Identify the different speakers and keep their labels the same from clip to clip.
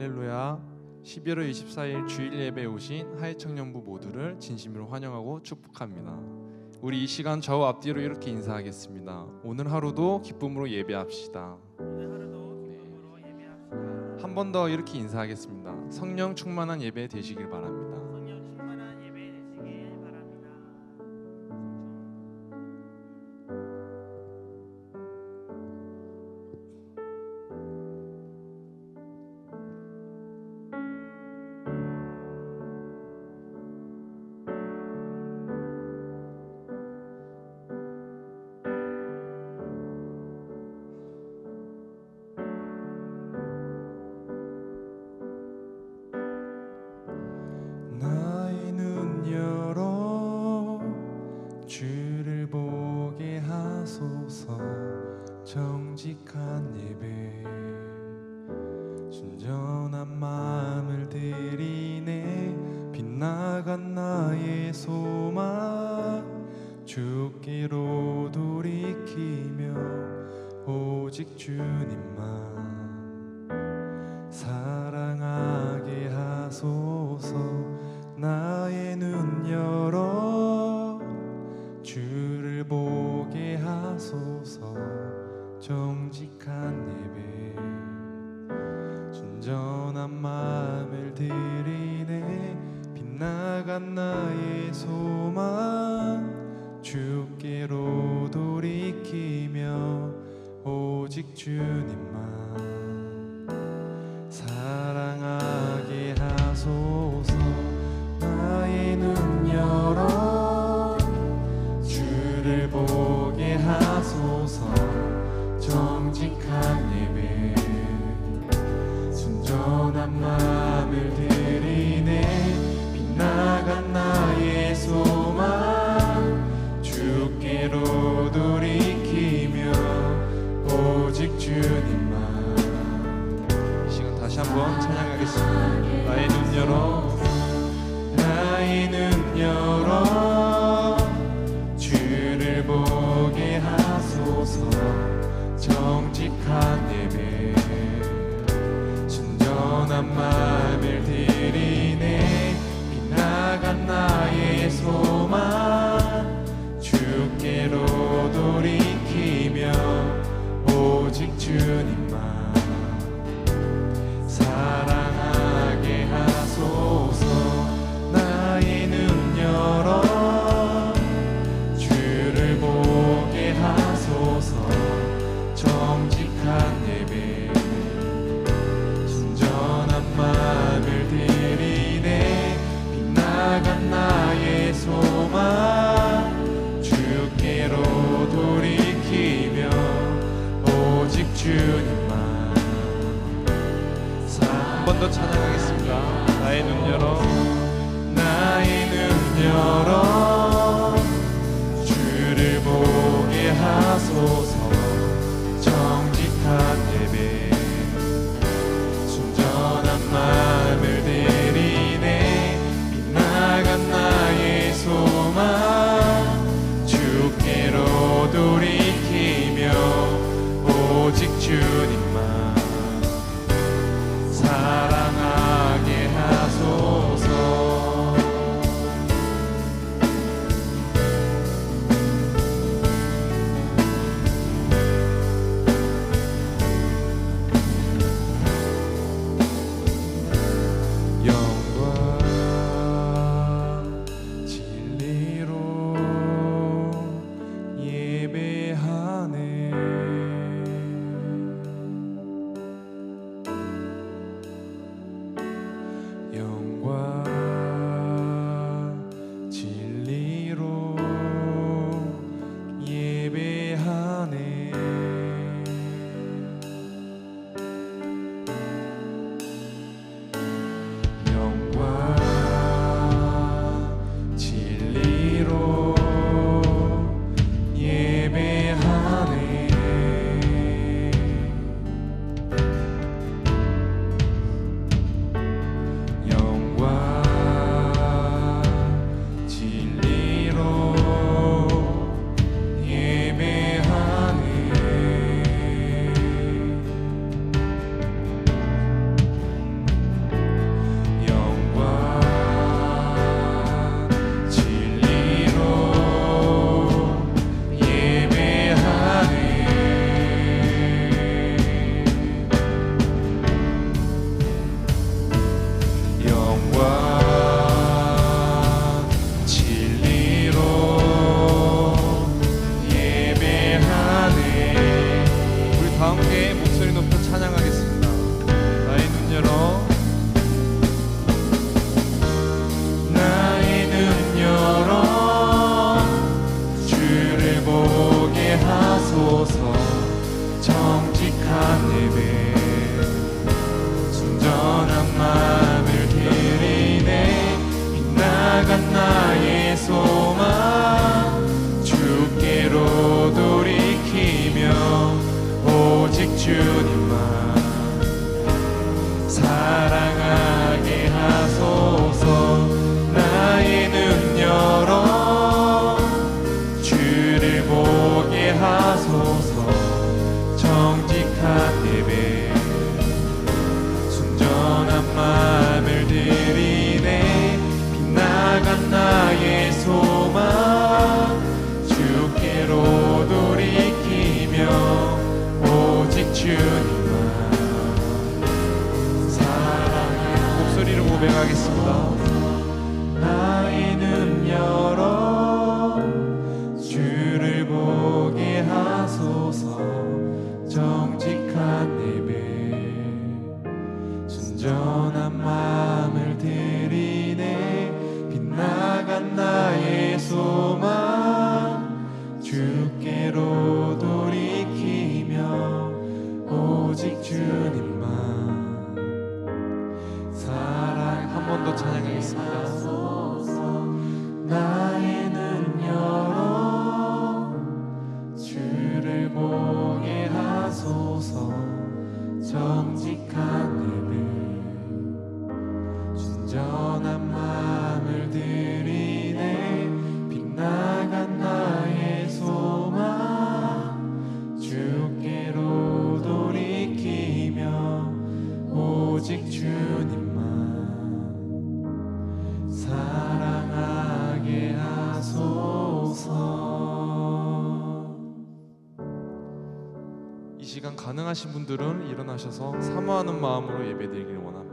Speaker 1: 할렐루야 11월 24일 주일 예배에 오신 하이 청년부 모두를 진심으로 환영하고 축복합니다. 우리 이 시간 좌우 앞뒤로 이렇게 인사하겠습니다. 오늘 하루도 기쁨으로 예배합시다.
Speaker 2: 네.
Speaker 1: 한번 더 이렇게 인사하겠습니다. 성령 충만한 예배 되시길 바랍니다. 曾经。 오직 주님만 사랑 한 번 더 찬양하겠습니다. 시간 가능하신 분들은 일어나셔서 사모하는 마음으로 예배드리길 원합니다.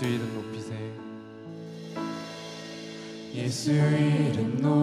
Speaker 3: 예수 이름
Speaker 1: 높이세 예수 이름 높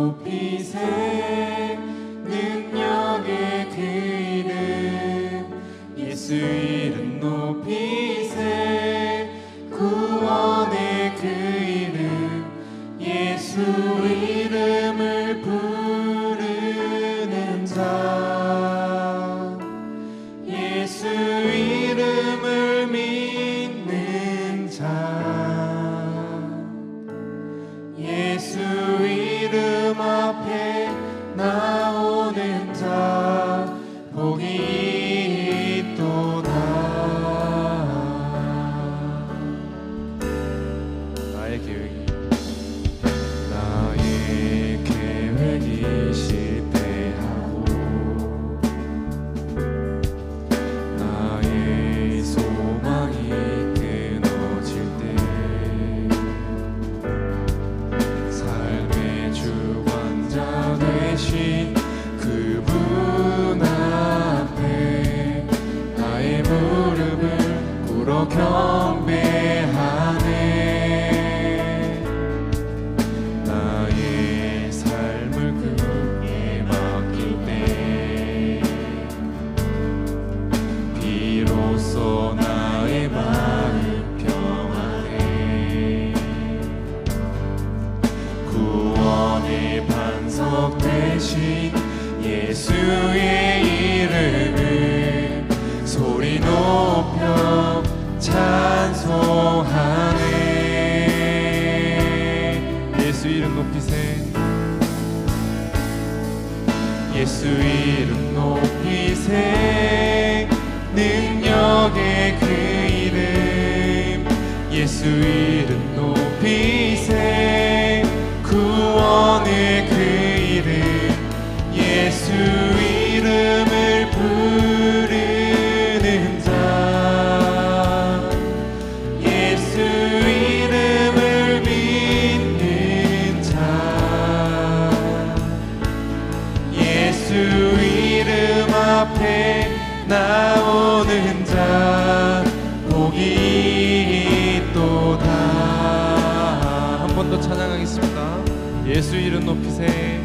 Speaker 1: 예수 이름 높이세.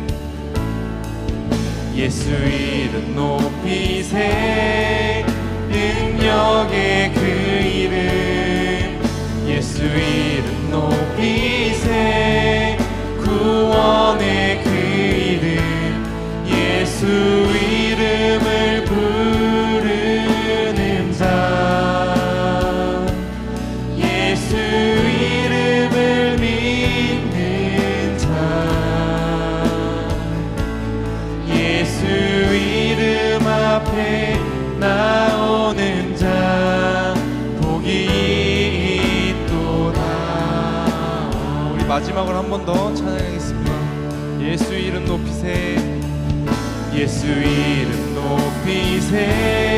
Speaker 1: 예수 이름 높이세. 능력의 그 이름. 예수 이름 높이세. 구원의 그 이름. 예수 번 더 찬양하겠습니다. 예수 이름 높이세. 예수 이름 높이세.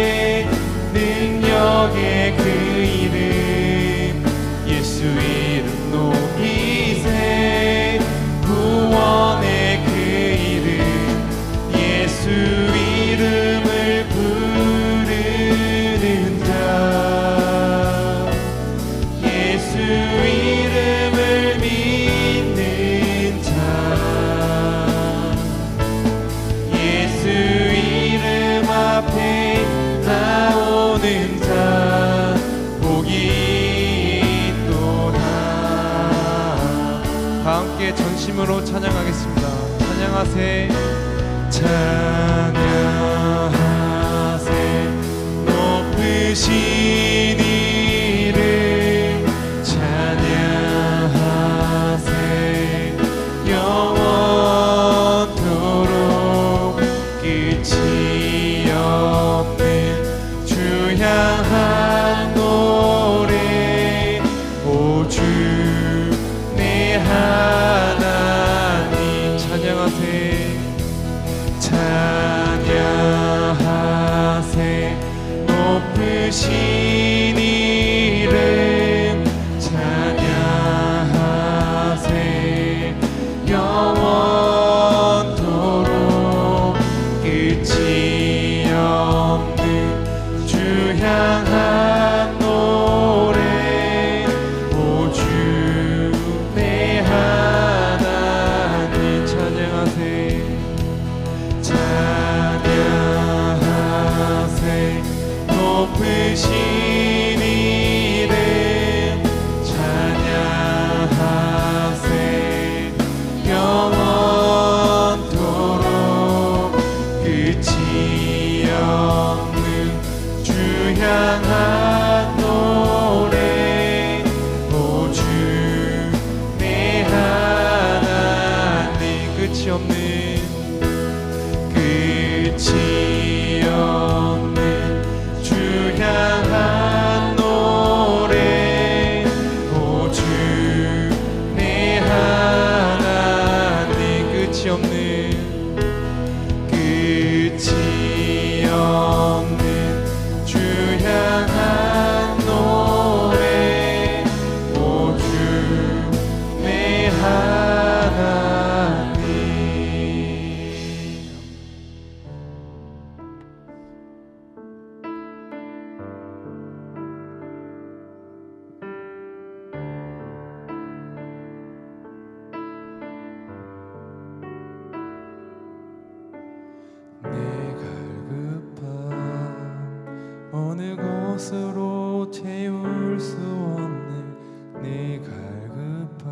Speaker 1: 어느 곳으로 채울 수 없는 네 내 갈급한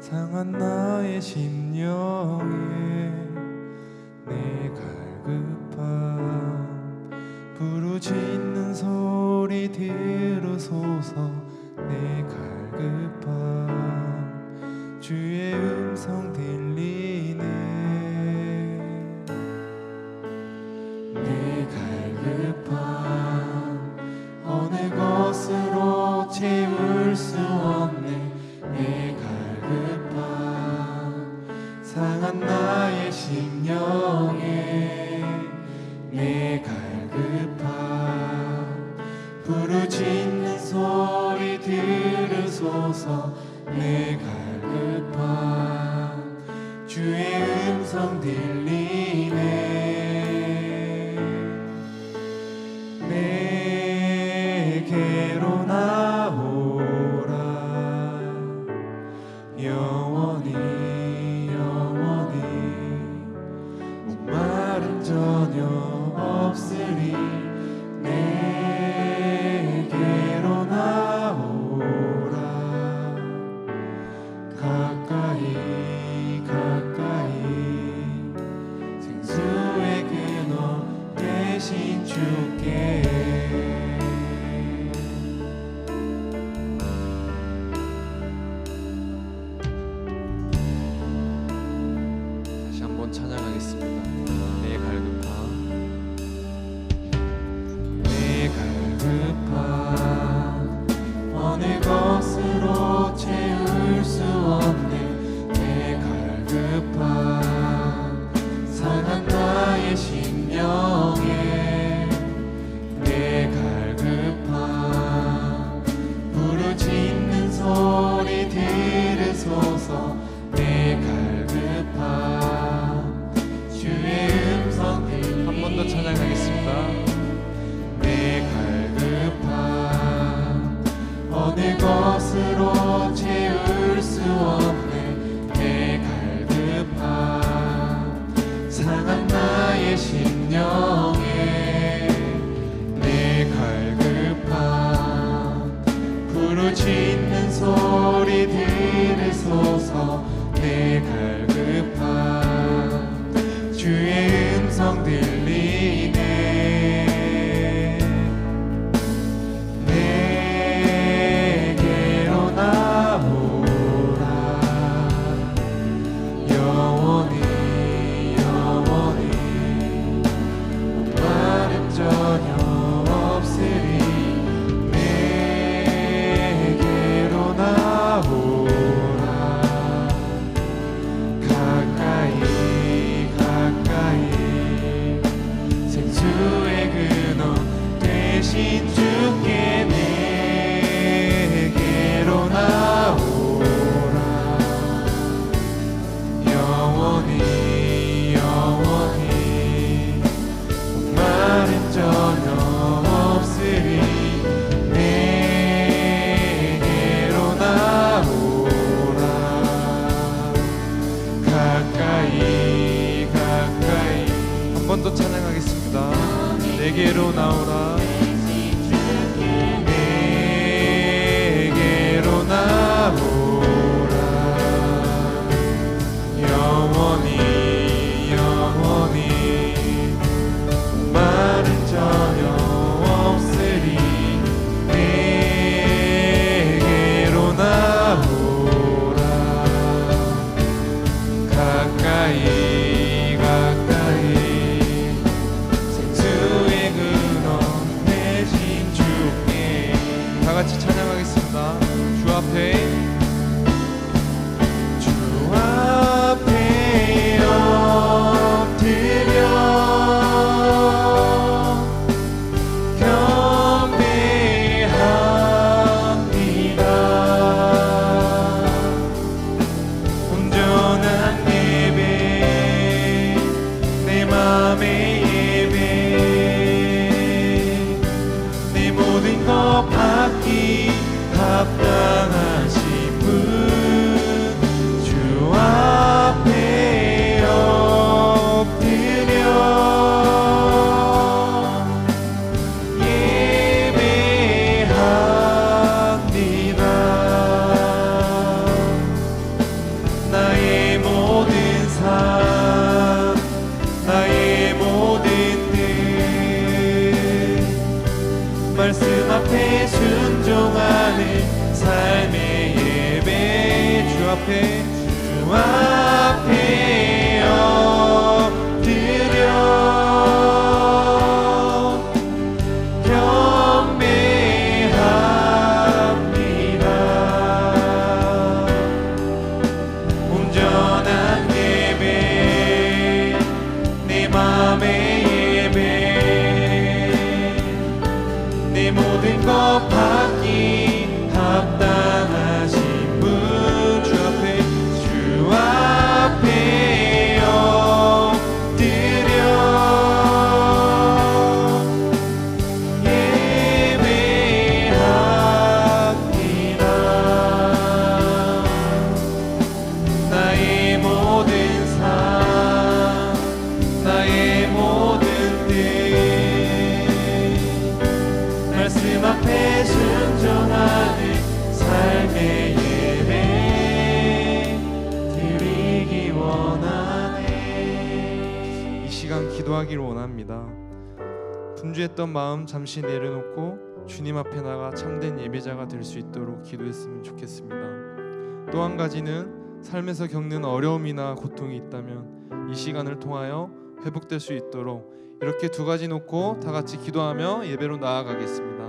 Speaker 1: 상한 나의 심령에 상한 나의 심령에 내 갈급함. 부르짖는 소리 들으소서. 내가 believe. una hora. kaki have done. 기도하기를 원합니다. 분주했던 마음 잠시 내려놓고 주님 앞에 나가 참된 예배자가 될 수 있도록 기도했으면 좋겠습니다. 또 한 가지는 삶에서 겪는 어려움이나 고통이 있다면 이 시간을 통하여 회복될 수 있도록 이렇게 두 가지 놓고 다 같이 기도하며 예배로 나아가겠습니다.